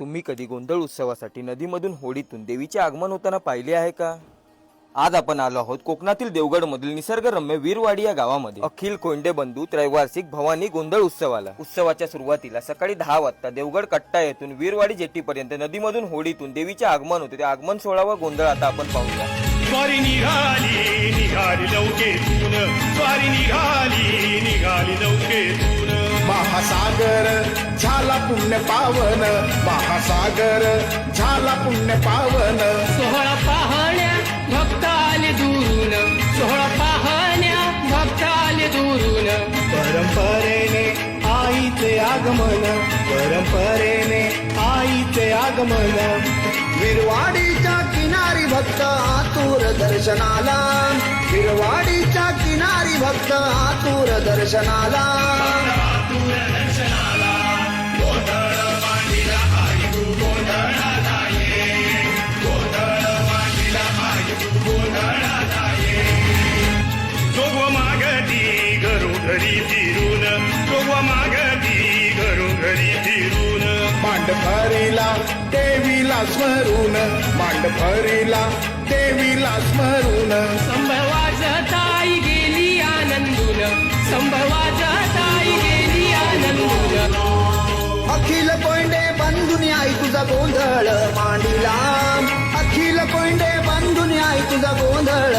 तुम्ही कधी गोंधळ उत्सवासाठी नदीमधून होडीतून देवीचे आगमन होताना पाहिले आहे का? आज आपण आलो आहोत कोकणातील देवगड मधील निसर्गरम्य वीरवाडी या गावामध्ये. अखिल कोंडे बंधू त्रैवार्षिक भवानी गोंधळ उत्सवाला. उत्सवाच्या सुरुवातीला सकाळी दहा वाजता देवगड कट्टा येथून वीरवाडी जेट्टीपर्यंत नदीमधून होडीतून देवीचे आगमन होते. त्या आगमन सोहळा व गोंधळ आता आपण पाहूया. स्वारी निघाली निघाली लवकेतून स्वारी निघाली निघाली लवकेतून महासागर झाला पुण्य पावन. महासागर झाला पुण्य पावन. सोहळा पाहण्या भक्त आले दुरून. सोहळा पाहण्या भक्त आले दुरून. परंपरेने आईचे आगमन. परंपरेने आईचे आगमन. विरवाडीच्या किनारी भक्त आतुर दर्शनाला. विरवाडीच्या किनारी भक्त आतुर दर्शनाला. मागती घरोघरी फिरून जोगव मागती घरोघरी फिरून मांडफरीला देवीला स्मरून मांडफरीला देवीला स्मरून. संभवाजताई गेली आनंदून संभवाजताई गेली आनंदून. अखिल कोंडे बंधुनी आई तुझा गोंधळ मांडिला. अखिल कोंडे बंधुनी आई तुझा गोंधळ